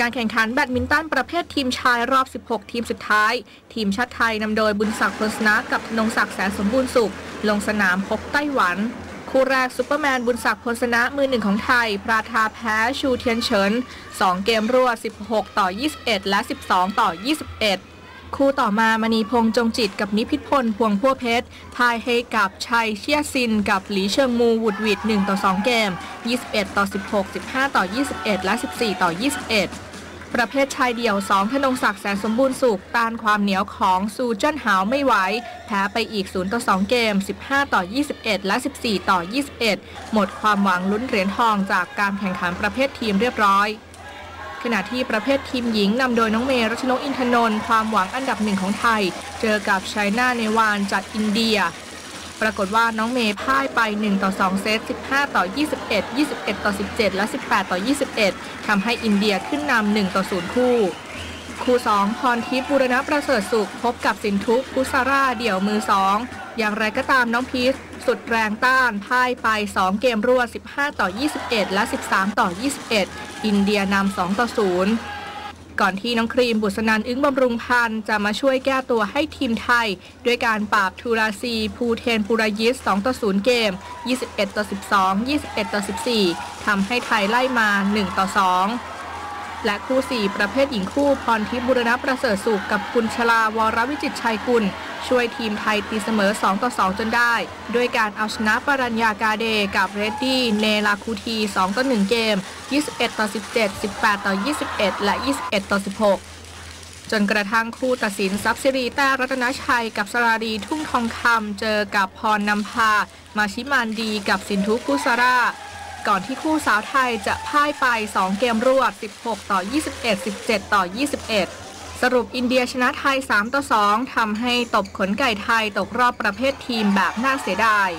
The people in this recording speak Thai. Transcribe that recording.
การแข่งขันแบดมินตันประเภททีมชายรอบ 16 ทีมสุดท้าย ทีมชาติไทยนำโดยบุญศักดิ์พลสนะกับธนงศักดิ์แสนสมบูรณ์สุข ลงสนามพบไต้หวัน คู่แรกซูเปอร์แมนบุญศักดิ์พลสนะมือหนึ่งของไทยปราทาแพ้ชูเทียนเฉิน 2 เกมรวด 16 ต่อ 21 และ 12 ต่อ 21 คู่ต่อมามณีพงษ์จงจิตกับนิพิษพลพวงพัวเพชรพายให้กับชัยเชียซิน กับหลีเชิงมูวุดวิด1ต่อ2 เกม 21 ต่อ 16 15 ต่อ 21 และ 14 ต่อ 21 ประเภทชายเดี่ยว2ธนงศักดิ์แสนสมบูรณ์สุขต้านความเหนียวของซูเจิ้นหาวไม่ไหว แพ้ไปอีก 0 ต่อ 2 เกม 15 ต่อ 21 และ 14 ต่อ 21 หมดความหวังลุ้นเหรียญทองจากการแข่งขันประเภททีมเรียบร้อย ขณะที่ประเภททีมหญิงนำโดยน้องเมรัชนกอินทนนท์ความหวังอันดับหนึ่งของไทย เจอกับไชน่าเนวานจากอินเดีย ปรากฏว่าน้องเมย์พ่ายไป 1 ต่อ 2 เซต 15 ต่อ 21 21 ต่อ 17 และ 18 ต่อ 21 ทำให้อินเดียขึ้นนำ1ต่อ 0 คู่ คู่ 2 พรทิพย์บุรณะประเสริฐสุข พบกับสินทุพุซาร่าเดี่ยวมือ 2 อย่างไรก็ตามน้องพีชสุดแรงต้านพ่ายไป 2 เกมรวด 15 ต่อ 21 และ 13 ต่อ 21 อินเดียนำ2ต่อ 0 ก่อนที่น้องครีมบุษนันอึ้งบำรุงพันธ์จะมาช่วยแก้ตัวให้ทีมไทย ด้วยการปราบทูราซีภูเทนปุรายิส 2 ต่อ 0 เกม 21 ต่อ 12 21 ต่อ 14ทำให้ไทยไล่มา 1 ต่อ 2 และคู่4ประเภทหญิงคู่พรทิพย์บุรณะประเสริฐสุขกับคุณชลาวรวิจิตรชัยกุล ช่วยทีมไทยตีเสมอ 2 ต่อ 2 จนได้ ด้วยการเอาชนะปรัญญากาเดกับเรดดี้เนลาคูที 2 ต่อ 1 เกม 21 ต่อ 17 18 ต่อ 21 และ 21 ต่อ 16จนกระทั่งคู่ตัดสินซับซิรีแต้รัตนชัยกับสราดีทุ่งทองคำเจอกับพรนำพา มาชิมานดีกับสินทุคุซาร่า ก่อนที่คู่สาวไทยจะพ่ายไป 2 เกมรวด 16 ต่อ 21 17 ต่อ 21 สรุปอินเดียชนะไทย 3 ต่อ 2ทำให้ตบขนไก่ไทยตกรอบประเภททีมแบบน่าเสียดาย